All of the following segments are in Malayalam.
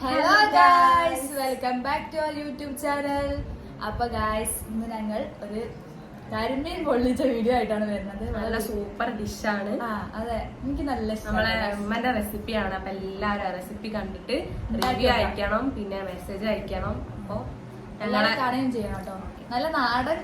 Hello guys welcome back to our YouTube channel അപ്പൊ ഗായ്സ് ഇന്ന് ഞങ്ങൾ ഒരു കരിമീൻ പൊള്ളിച്ച വീഡിയോ ആയിട്ടാണ് വരുന്നത്. നല്ല സൂപ്പർ ഡിഷാണ് ആ അതെ. എനിക്ക് നല്ല നമ്മളെ അമ്മന്റെ റെസിപ്പിയാണ് അപ്പൊ എല്ലാരും ആ റെസിപ്പി കണ്ടിട്ട് റിവ്യൂ അയക്കണം പിന്നെ മെസ്സേജ് അയക്കണം. അപ്പൊ എല്ലാരും കാണുകയും ചെയ്യണം കേട്ടോ. നല്ല നാടൻ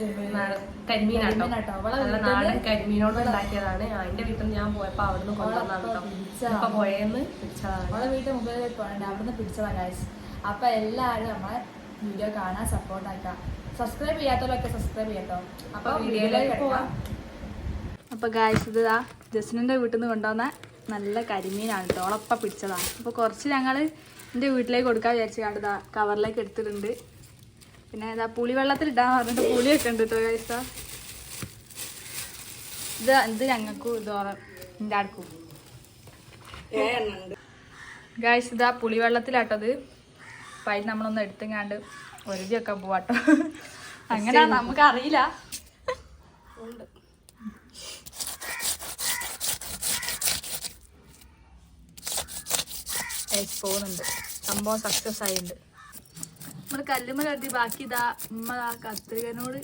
കരിമീനാട്ടോ. കരിമീനാട്ടോ. അവളെ നല്ല വീട്ടിൽ നാടൻ കരിമീനോട് ഉണ്ടാക്കിയതാണ് അതിന്റെ വീട്ടിൽ നിന്ന് ഞാൻ പോയപ്പോ അവിടുന്ന് കൊണ്ടുവന്നാണ് പിടിച്ചതാണ്. ഇപ്പൊ പോയെന്ന് പിടിച്ചതാണ്. അവളെ വീട്ടിൽ മുമ്പിലേക്ക് പോകണ്ട അവിടുന്ന് പിടിച്ചതാ ഗായ്സ് അപ്പൊ എല്ലാവരും നമ്മളെ വീഡിയോ കാണാൻ സപ്പോർട്ട് ആക്കാം സബ്സ്ക്രൈബ് ചെയ്യാത്തവരൊക്കെ സബ്സ്ക്രൈബ് ചെയ്യട്ടോ. അപ്പൊ വീഡിയോയിലേക്ക് പോവാം. അപ്പൊ ഗായ്സ് ഇതാ ജസ്റ്റിന്റെ വീട്ടിൽ നിന്ന് കൊണ്ടുവന്ന നല്ല കരിമീനാണ് കേട്ടോ. ഓളപ്പ പിടിച്ചതാണ്. അപ്പൊ കുറച്ച് ഞങ്ങൾ എന്റെ വീട്ടിലേക്ക് കൊടുക്കാൻ വിചാരിച്ച് കണ്ടതാ കവറിലേക്ക് എടുത്തിട്ടുണ്ട്. പിന്നെ പുളി വെള്ളത്തിൽ ഇടാൻ പറഞ്ഞിട്ട് പുളിയൊക്കെ ഉണ്ട് കേട്ടോ ഗായ്സ ഇത് ഇത് ഞങ്ങൾക്കും ഇത് എന്റെ ആർക്കും ഗായ്സ് ഇതാ പുളിവെള്ളത്തിലാട്ടത് അപ്പം അതിന് നമ്മളൊന്ന് എടുത്തെങ്ങാണ്ട് ഒരുതി വെക്കാൻ പോവാട്ടോ. അങ്ങനെ നമുക്ക് അറിയില്ല പോകുന്നുണ്ട്. സംഭവം സക്സസ് ആയിട്ടുണ്ട്. നമ്മൾ കല്ലുമ്മ കരുതി ബാക്കി ഇതാ ഉമ്മ ആ കത്രികനോട്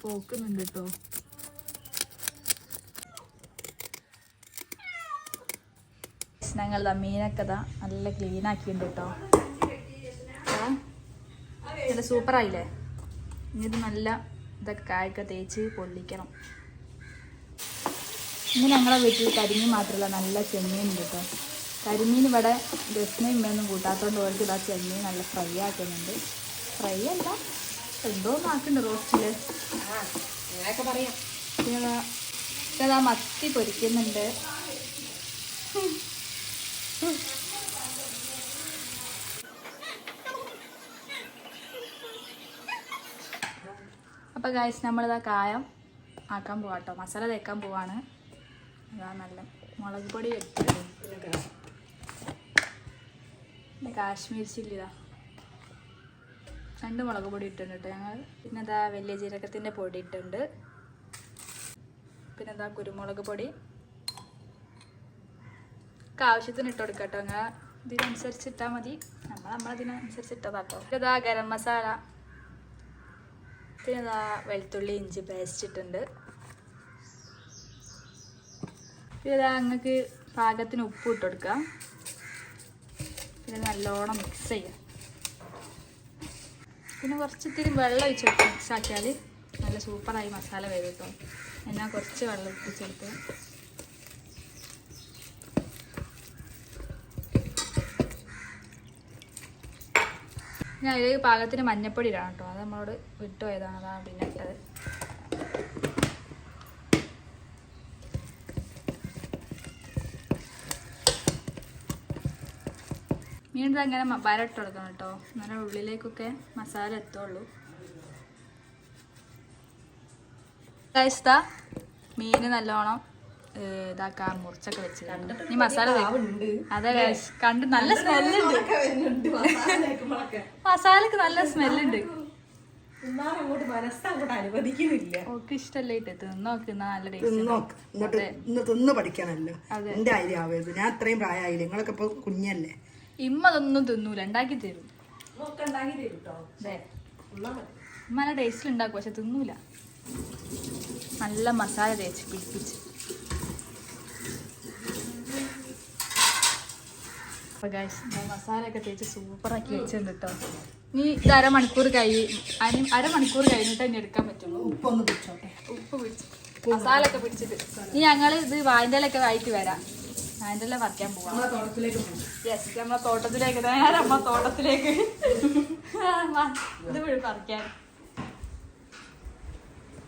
പോക്കുന്നുണ്ട് കേട്ടോ ഞങ്ങൾ ദാ മീനൊക്കെ നല്ല ക്ലീൻ ആക്കിയിട്ടുണ്ട് കേട്ടോ നല്ല സൂപ്പറായില്ലേ ഇനി ഇത് നല്ല ഇതൊക്കെ കായൊക്കെ തേച്ച് പൊള്ളിക്കണം. ഇനി ഞങ്ങളെ വീട്ടിൽ കരിമീൻ മാത്രമല്ല നല്ല ചെമ്മീൻ ഉണ്ട് കേട്ടോ കരിമീൻ ഇവിടെ ദക്ഷിണയും വേണം കൂട്ടാത്തതുകൊണ്ട് ഓർക്കിത് ഇതാ ചെമ്മീൻ നല്ല ഫ്രൈ ആക്കുന്നുണ്ട്. ഫ്രൈ അല്ല. എന്തോ ആക്കുന്നുണ്ട് റോസ്റ്റിൽ. അങ്ങനെയൊക്കെ പറയാം. ഇതാ മത്തി പൊരിക്കുന്നുണ്ട്. അപ്പോൾ ഗായ്സ് നമ്മളിതാ കായം ആക്കാൻ പോവാട്ടോ. മസാല തേക്കാൻ പോവാണ്. അതാ നല്ല മുളക് പൊടി എടുത്തിട്ടുണ്ട് കാശ്മീർ ചില്ലി ഇതാ. രണ്ട് മുളക് പൊടി ഇട്ടിട്ടുണ്ട് കേട്ടോ. ഞങ്ങൾ പിന്നെ ഇതാ വലിയ ജീരകത്തിന്റെ പൊടി ഇട്ടുണ്ട് പിന്നെ ഇതാ കുരുമുളക് പൊടി. ഒക്കെ ആവശ്യത്തിന് ഇട്ട് കൊടുക്കാം കേട്ടോ ഞങ്ങൾ. ഇതിനനുസരിച്ച് ഇട്ടാൽ മതി. നമ്മൾ നമ്മളതിനനുസരിച്ച് ഇട്ടതാട്ടോ. പിന്നെ ഇതാ ഗരം മസാല. പിന്നെ ഇതാ വെളുത്തുള്ളി ഇഞ്ചി പേസ്റ്റ് ഇട്ടുണ്ട് പിന്നെ ഇതാ അങ്ങക്ക് പാകത്തിന് ഉപ്പ് ഇട്ട് കൊടുക്കാം. പിന്നെ നല്ലോണം മിക്സ് ചെയ്യാം. പിന്നെ കുറച്ച് ഇത്തിരി വെള്ളം ഒഴിച്ച് മിക്സ് ആക്കിയാൽ നല്ല സൂപ്പറായി മസാല വരും കേട്ടോ. എന്നാൽ കുറച്ച് വെള്ളം ഒഴിച്ചെടുത്ത് ഞാൻ അതിലേക്ക് പാകത്തിന് മഞ്ഞപ്പൊടി ഇടാം കേട്ടോ. അത് നമ്മളോട് വിട്ടുപോയതാണ് അതാണ് പിന്നെ ഇട്ടത്. വീണ്ടും അങ്ങനെ വരട്ട് കൊടുക്കണം കേട്ടോ. അങ്ങനെ ഉള്ളിലേക്കൊക്കെ മസാല എത്തുള്ളൂ. കഴിച്ചതാ മീന് നല്ലോണം ഇതാക്കാൻ മുറിച്ചൊക്കെ വെച്ച് ഈ മസാല. അതെ guys. കണ്ട് നല്ല സ്മെല്ലുണ്ട് മസാലക്ക് നല്ല സ്മെല്ലുണ്ട് ഓക്ക് ഇഷ്ടല്ലേ തിന്നോക്ക് നല്ല ടേസ്റ്റ് അതെ. എന്റെ ഞാൻ അത്രയും പ്രായമായില്ല? നിങ്ങളൊക്കെ ഇപ്പൊ കുഞ്ഞല്ലേ? ഇമ്മ അതൊന്നും തിന്നൂല ഉണ്ടാക്കി തരും. ഇമ്മല ടേസ്റ്റിൽ ഉണ്ടാക്കും പക്ഷെ തിന്നൂല. നല്ല മസാല തേച്ച് പിടിപ്പിച്ച്. മസാല ഒക്കെ തേച്ച് സൂപ്പറാക്കി വെച്ചിട്ടുണ്ട് കേട്ടോ നീ ഇത് അരമണിക്കൂർ കഴി അര- അരമണിക്കൂർ കഴിഞ്ഞിട്ട് ഇനി എടുക്കാൻ പറ്റുള്ളൂ. ഉപ്പൊന്ന് പിടിച്ചോട്ടെ. ഉപ്പ് പിടിച്ച്. മസാല ഒക്കെ പിടിച്ചിട്ട്. നീ ഞങ്ങൾ ഇത് വായന്റെലൊക്കെ വായിട്ട് വരാം. പറിക്കാൻ പോവാം? തോട്ടത്തിലേക്ക് പോകും യെസ് നമ്മളെ തോട്ടത്തിലേക്ക്. നേരെ നമ്മളെ തോട്ടത്തിലേക്ക്. വാ, ഇത് വീട് പറിക്കാൻ.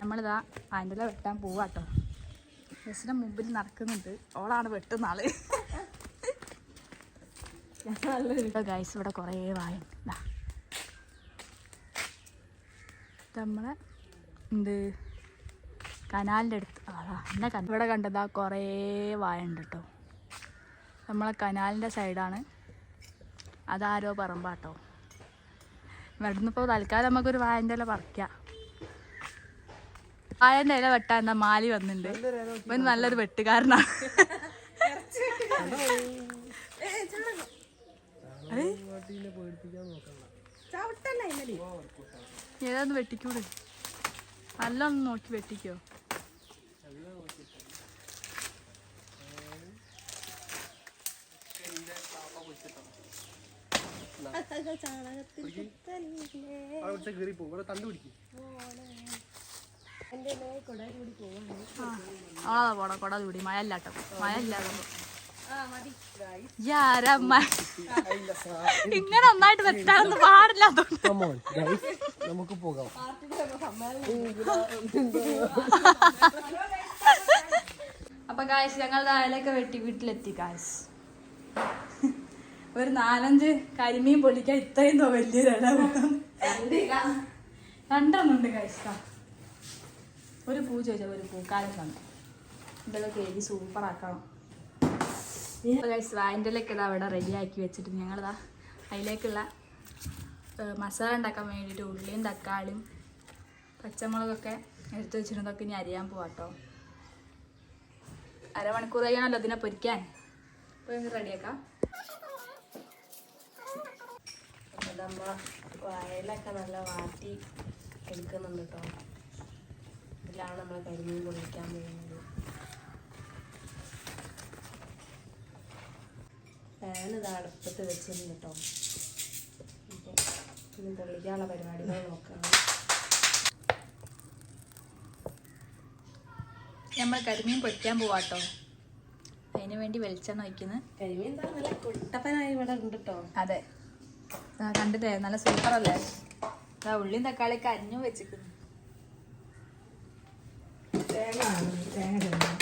നമ്മളിതാ വായന്റെല വെട്ടാൻ പോവാട്ടോ യെസിന്റെ മുമ്പിൽ നടക്കുന്നുണ്ട്. ഓളാണ് വെട്ടുന്ന ആൾ. ഗൈസ് ഇവിടെ കുറേ വായ. ദാ. നമ്മളെ എന്ത്? കനാലിന്റെ അടുത്ത്. അതാ എന്നെ ഇവിടെ കണ്ടതാ കുറേ വായ ഉണ്ട് കേട്ടോ നമ്മളെ കനാലിന്റെ സൈഡാണ്. അതാരോ പറമ്പാട്ടോ. ഇവിടുന്ന് ഇപ്പോൾ തൽക്കാലം നമുക്കൊരു വായന്റെ ഇല പറിക്കാം. വായന്റെ ഇല വെട്ടാൻ എന്താ മാലി വന്നിട്ടുണ്ട് ഇവൻ നല്ലൊരു വെട്ടുകാരനാണ്. ഏതാന്ന് വെട്ടിക്കൂടെ? നല്ലൊന്ന് നോക്കി വെട്ടിക്കോ. ആ പോടാ കൊട കൂടി മഴ ഇല്ലാട്ടോ മഴ ഇല്ലാതെ യാരമ്മ ഇങ്ങനെ നന്നായിട്ട് വെട്ടാനൊന്നും പാടില്ലാത്തോണ്ട് നമുക്ക് പോകാം. അപ്പൊ കാശ് ഞങ്ങൾ താഴേക്ക് വെട്ടി വീട്ടിലെത്തി കാശ് ഒരു നാലഞ്ച് കരിമീൻ പൊള്ളിക്കാൻ ഇത്രയും തോ വലിയൊരിടം രണ്ടെണ്ണുണ്ട് കാശ് ഒരു പൂ ചോദിച്ചാൽ ഒരു പൂക്കാലം തന്നു. ഇതൊക്കെ കേക്ക് സൂപ്പർ ആക്കണം. വായന്റെലൊക്കെ ഇതാ അവിടെ റെഡി ആക്കി വെച്ചിട്ട് ഞങ്ങളിതാ അതിലേക്കുള്ള മസാല ഉണ്ടാക്കാൻ വേണ്ടിയിട്ട് ഉള്ളിയും തക്കാളിയും പച്ചമുളകൊക്കെ എടുത്ത് വെച്ചിരുന്നതൊക്കെ ഇനി അരിയാൻ പോവാട്ടോ അരമണിക്കൂർ കഴിയാണല്ലോ അതിനെ പൊരിക്കാൻ. അപ്പോൾ റെഡിയാക്കാം നമ്മ വയലൊക്കെ നല്ല വാട്ടി എടുക്കുന്നുണ്ട് കേട്ടോ ഇതിലാണ് നമ്മൾ കരിമീൻ പൊളിക്കാൻ പോകുന്നത്. ഫാൻ ഇത് അടുപ്പത്ത് വെച്ചിരുന്നു കേട്ടോ ഇനി പൊള്ളിക്കാനുള്ള പരിപാടികൾ നോക്കാം നമ്മൾ കരിമീൻ പൊരിക്കാൻ പോവാട്ടോ അതിനു വേണ്ടി വെളിച്ചെണ്ണ വയ്ക്കുന്നത് കരിമീൻ നല്ല കുട്ടപ്പനായി ഇവിടെ ഉണ്ട് കേട്ടോ അതെ. കണ്ടില്ലേ? നല്ല സൂപ്പർ അല്ലേ ഇതാ ഉള്ളിയും തക്കാളിയൊക്കെ അരിഞ്ഞു വെച്ചിരിക്കുന്നു. തേങ്ങ തേങ്ങ ചേർക്കണം.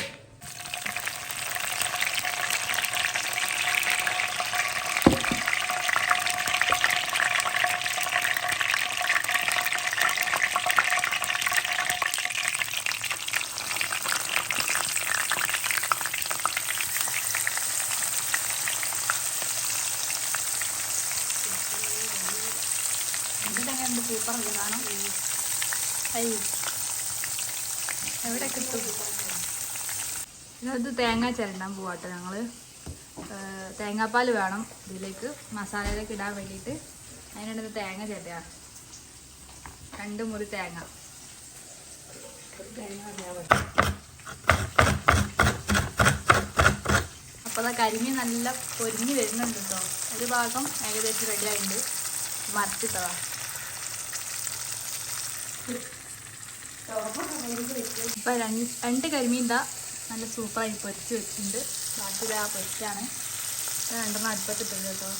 എന്നിട്ട് എങ്ങനെ സൂപ്പർ അല്ലേ കാണാം ഐ എവിടെ കിട്ടും? ഇത് തേങ്ങ ചിരണ്ടാൻ പോവാട്ടോ ഞങ്ങൾ തേങ്ങാപ്പാൽ വേണം ഇതിലേക്ക്. മസാലയിലേക്ക് ഇടാൻ വേണ്ടിയിട്ട് അതിനിടത്ത് തേങ്ങ ചിരട്ടുക രണ്ട് മുറി തേങ്ങ. അപ്പോൾ അതാ കരിമീൻ നല്ല പൊരിഞ്ഞ് വരുന്നുണ്ട് കേട്ടോ ഒരു ഭാഗം ഏകദേശം റെഡി ആയിട്ടുണ്ട്. ഇപ്പം രണ്ട് രണ്ട് കരിമീൻ ഇതാ നല്ല സൂപ്പറായി പൊരിച്ച് വെച്ചിട്ടുണ്ട്. ബാക്കി ഇതാ പൊരിച്ചാണ് രണ്ടെണ്ണം അടുപ്പത്തിട്ടുണ്ട് കേട്ടോ.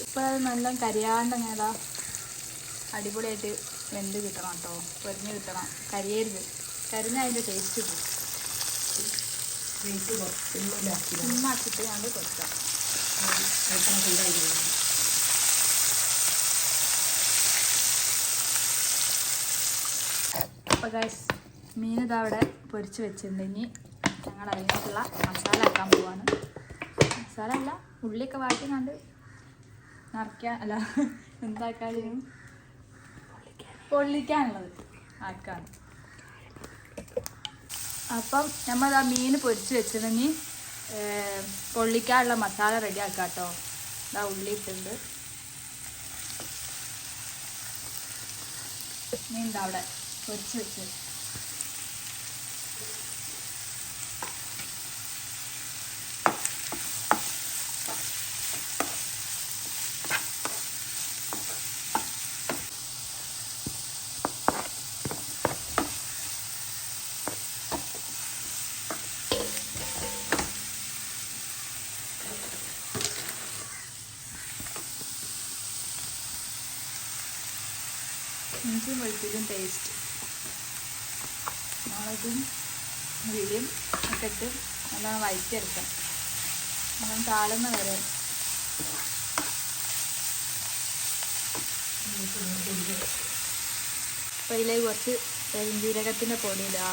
ഇപ്പം അത് നല്ല കരിയാണ്ട് അങ്ങനെതാ അടിപൊളിയായിട്ട് വെന്ത് കിട്ടണം കേട്ടോ. പൊരിഞ്ഞ് കിട്ടണം. കരിയരുത്. കരിഞ്ഞ അതിന്റെ ടേസ്റ്റ് പോകും വെയിറ്റ് ഞാൻ ചുമ്മാക്കിയിട്ട് കണ്ട് പൊരിക്കാം അപ്പോൾ ഗൈസ് മീൻ ഇതാ അവിടെ പൊരിച്ച് വെച്ചിട്ടുണ്ട്. ഇനി ഞങ്ങൾ അതിനുള്ള മസാല ആക്കാൻ പോവാണ്. മസാല അല്ല ഉള്ളിയൊക്കെ വാട്ടി നിറയ്ക്കാൻ അല്ല എന്താക്കാനും? പൊള്ളിക്കാനുള്ളത് ആക്കാണ്. അപ്പം നമ്മൾ ആ മീൻ പൊരിച്ച് വെച്ചിട്ടുണ്ടെങ്കിൽ പൊള്ളിക്കാനുള്ള മസാല റെഡി ആക്കാം കേട്ടോ ഇതാ ഉള്ളി ഇട്ടുണ്ട് മീൻ അവിടെ പൊരിച്ച് വെച്ച് ഇഞ്ചിയും വെളുത്തുള്ളിയും പേസ്റ്റ് മുളകും ഉള്ളിയും ഒക്കെ ഇട്ട് നല്ലോണം വഴറ്റിയെടുക്കാം. നല്ല താളുന്ന വരെ. അപ്പോൾ ഇതിലേക്ക് കുറച്ച് പെരുംജീരകത്തിന്റെ പൊടി ഇടുക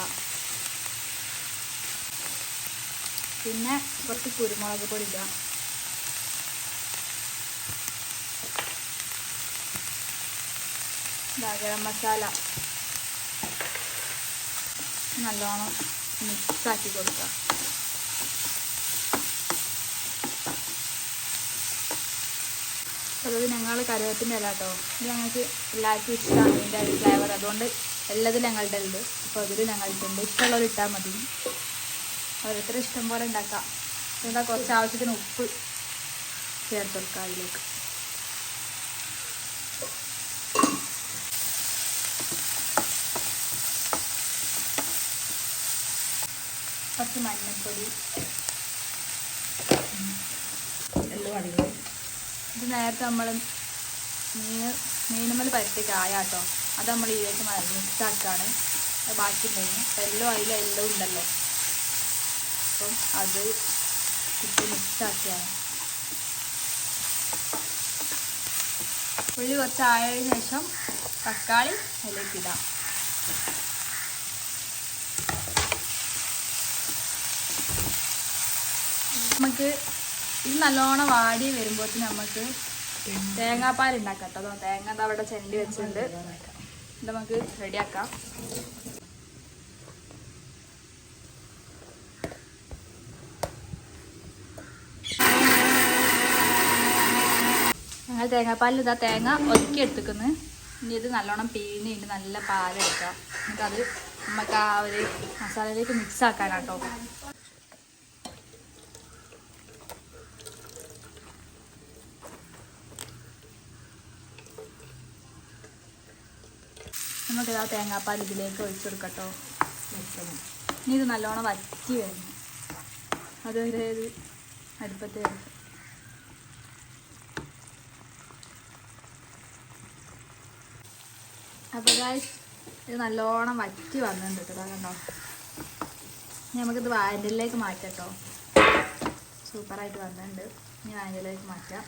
പിന്നെ കുറച്ച് കുരുമുളക് പൊടി ഇടുക ഗരം മസാല. നല്ലോണം മിക്സാക്കി കൊടുക്കുക അതായത് ഞങ്ങൾ കരുവേപ്പിന്റെ അല്ല കേട്ടോ. ഇത് ഞങ്ങൾക്ക് എല്ലാവർക്കും ഇഷ്ടമാണ് ഇതിന്റെ ഒരു ഫ്ലേവർ അതുകൊണ്ട് എല്ലാതും ഞങ്ങളുടെ ഉണ്ട്. അപ്പോൾ അതിൽ ഞങ്ങളുടെ ഉണ്ട്. ഇഷ്ടമുള്ളവർ ഇട്ടാൽ മതി. ഓരോരുത്തരും ഇഷ്ടം പോലെ ഉണ്ടാക്കാം. എന്താ കുറച്ച് ആവശ്യത്തിന് ഉപ്പ് ചേർത്ത് അതിലേക്ക്. കുറച്ച് മഞ്ഞൾപ്പൊടി എല്ലാം അടിപൊളി. ഇത് നേരത്തെ നമ്മൾ മീൻ മീനുമ്മൽ പരത്തി കായ കേട്ടോ അത് നമ്മൾ ഇതിലേക്ക് മിക്സാക്കാണ്. ആക്കുകയാണ് അത് ബാക്കി ഉണ്ടായിരുന്നു എല്ലോ അതിൽ എല്ലോ ഉണ്ടല്ലോ. അപ്പം അത് ഇട്ട് മിക്സാക്കിയാണ്. ഉള്ളി കുറച്ച് ആയതിനു ശേഷം തക്കാളി അതിലേക്ക് ഇടാം. നമുക്ക് ഇത് നല്ലോണം വാടി വരുമ്പോൾ നമുക്ക് തേങ്ങാപ്പാൽ ഉണ്ടാക്കാം കേട്ടോ. അതോ തേങ്ങ എന്താ അവിടെ ചെണ്ടി വെച്ചിട്ടുണ്ട്. ഇത് നമുക്ക് റെഡിയാക്കാം. ഞങ്ങൾ തേങ്ങാപ്പാലിൽ ഇതാ തേങ്ങ ഒതുക്കി എടുത്തുക്കുന്നു ഇനി ഇത് നല്ലോണം പിഴിഞ്ഞിട്ട് നല്ല പാലെടുക്കാം. എന്നിട്ടത് നമുക്ക് ആ ഒരു മസാലയിലേക്ക് മിക്സ് ആക്കാനാട്ടോ. നമുക്ക് ആ തേങ്ങാപ്പാൽ ഇതിലേക്ക് ഒഴിച്ചു കൊടുക്കട്ടോ. ഇനി ഇത് നല്ലോണം വറ്റി വരുന്നു അതൊരു അടുപ്പത്ത് അപ്പോൾ ഗായ്സ് ഇത് നല്ലോണം വറ്റി വന്നിട്ടുണ്ട് കേട്ടോ കണ്ടോ? നമുക്കിത് വാൻഡിലേക്ക് മാറ്റാം കേട്ടോ. സൂപ്പറായിട്ട് വന്നിട്ടുണ്ട്. ഇനി വാൻഡിലേക്ക് മാറ്റാം.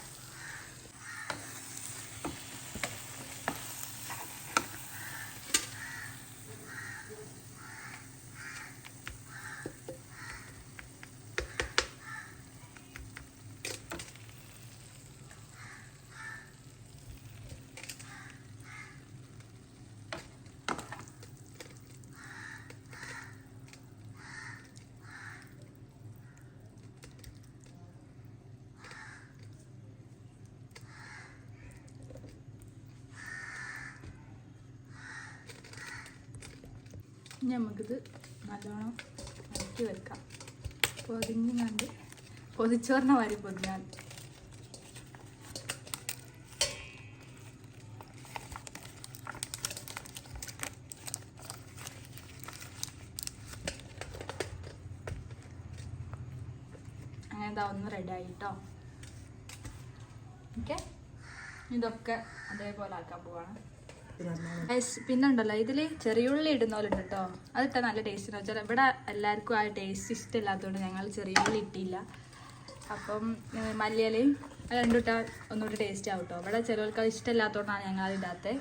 നമുക്കിത് നല്ലോണം ഇറക്കി വെക്കാം. പൊതിഞ്ഞ് പൊതിച്ചോറിന വാരി പൊതിഞ്ഞാൽ അങ്ങനെ ഇതാ ഒന്ന് റെഡി ആയി കേട്ടോ ഓക്കെ? ഇതൊക്കെ അതേപോലെ ആക്കാൻ പോവാണ്. പിന്നെ ഉണ്ടല്ലോ ഇതിൽ ചെറിയുള്ളി ഇടുന്നോലുണ്ട് കേട്ടോ അതിട്ടാൽ നല്ല ടേസ്റ്റ് വെച്ചാൽ ഇവിടെ എല്ലാവർക്കും ആ ടേസ്റ്റ് ഇഷ്ടമില്ലാത്തതുകൊണ്ട് ഞങ്ങൾ ചെറിയുള്ളി ഇട്ടില്ല. അപ്പം മല്ലിയലയും മല്ലിയിലയും അത് രണ്ടും ഇട്ടാൽ ഒന്നുകൂടി ടേസ്റ്റ് ആവും കേട്ടോ ഇവിടെ ചിലവർക്ക് അത് ഇഷ്ടമില്ലാത്തതുകൊണ്ടാണ് ഞങ്ങൾ അത് ഇടാത്തത്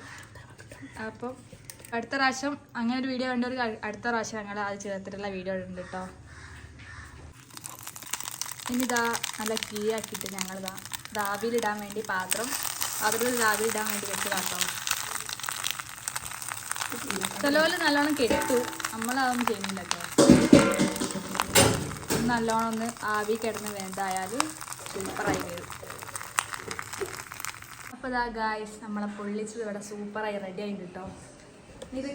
അപ്പം അടുത്ത പ്രാവശ്യം അങ്ങനെ ഒരു വീഡിയോ കണ്ടൊരു അടുത്ത പ്രാവശ്യം ഞങ്ങൾ അത് ചേർത്തിട്ടുള്ള വീഡിയോ ഉണ്ട് കേട്ടോ ഇനിതാ നല്ല കീ ആക്കിയിട്ട് ഞങ്ങളിതാ ഇടാൻ വേണ്ടി പാത്രം. പാത്രത്തിൽ ഇടാൻ വേണ്ടി വെച്ചതാട്ടോ ചിലവര് നല്ലോണം കെട്ടു. നമ്മളതൊന്നും ചെയ്യുന്നില്ല കേട്ടോ നല്ലോണം ഒന്ന് ആവി കിടന്ന് വേണ്ടായാൽ സൂപ്പറായി വരും. അപ്പോൾ ഇതാ ഗായ്സ് നമ്മളെ പൊള്ളിച്ചത് ഇവിടെ സൂപ്പറായി റെഡി ആയിട്ട് കേട്ടോ ഇത്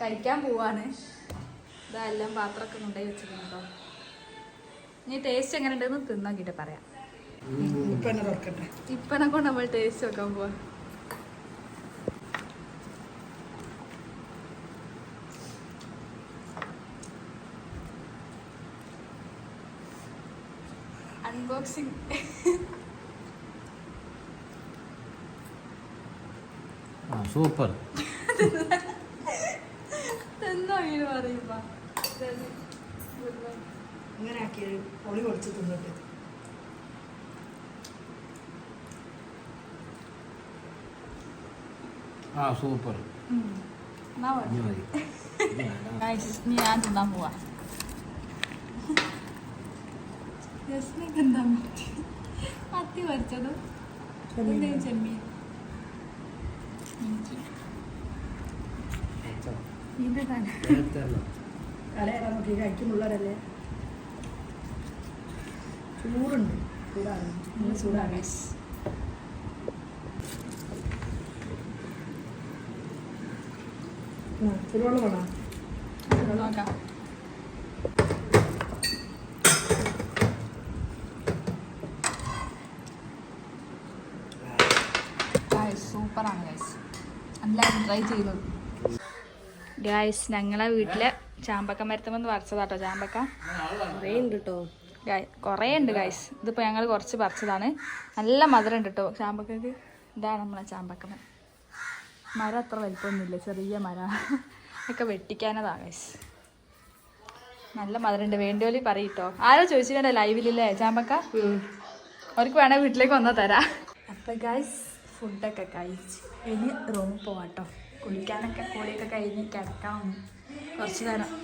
കഴിക്കാൻ പോവാണ്. ഇതാ എല്ലാം പാത്രമൊക്കെ കൊണ്ടുപോയി വെച്ചിട്ടുണ്ട് കേട്ടോ ഇനി ടേസ്റ്റ് എങ്ങനെ ഉണ്ടെന്ന് തിന്നോക്കിയിട്ട് പറയാം ഇപ്പനെ കൊണ്ട് നമ്മൾ ടേസ്റ്റ് വെക്കാൻ പോവാ. അൺബോക്സിങ് ആ സൂപ്പർ. ഇങ്ങനെ ആക്കി പൊളി പൊളിച്ച് തിന്നിട്ട്. ആ സൂപ്പർ. ഞാൻ തിന്നാൻ പോവാ. രശ്മിക്ക് എന്താ മത്തി മത്തി വരച്ചത്? എന്തെങ്കിലും ചെമ്മീൻ? എനിക്ക് ഇത് തന്നെ കലയറാൻ നോക്കി കഴിക്കുന്നുള്ളവരല്ലേ ചൂടുണ്ട്. ചൂടാണ്. നല്ല ചൂടാണ്. ചൂടുവെള്ളം വേണോ? ചൂടുവെള്ളം നോക്കാം ട്രൈ ചെയ്യുന്നത് ഗായ്സ് ഞങ്ങളെ വീട്ടിലെ ചാമ്പക്ക മരത്തുമെന്ന് പറിച്ചതാട്ടോ ചാമ്പക്ക. കുറേ ഉണ്ട് കേട്ടോ കുറേ ഉണ്ട് ഗായ്സ് ഇതിപ്പോൾ ഞങ്ങൾ കുറച്ച് പറിച്ചതാണ്. നല്ല മധുരം ഉണ്ട് കേട്ടോ ചാമ്പക്കക്ക്. ഇതാണ് നമ്മളെ ചാമ്പക്ക മരം. മരം അത്ര വലിപ്പമൊന്നുമില്ല ചെറിയ മരം. ഒക്കെ വെട്ടിക്കാനതാ ഗൈസ് നല്ല മധുരം ഉണ്ട് വേണ്ടിയോലി പറയിട്ടോ. ആരോ ചോദിച്ചില്ലേ ലൈവിലില്ലേ ചാമ്പക്ക? അവർക്ക് വേണേൽ വീട്ടിലേക്ക് വന്നാൽ തരാം. അപ്പം ഗൈസ് ഫുഡൊക്കെ കഴിച്ച്. ഇനി റൂമിൽ പോവാട്ടോ. കുളിക്കാനൊക്കെ കുളിയൊക്കെ കഴിഞ്ഞ് കിടക്കാൻ കുറച്ച് നേരം.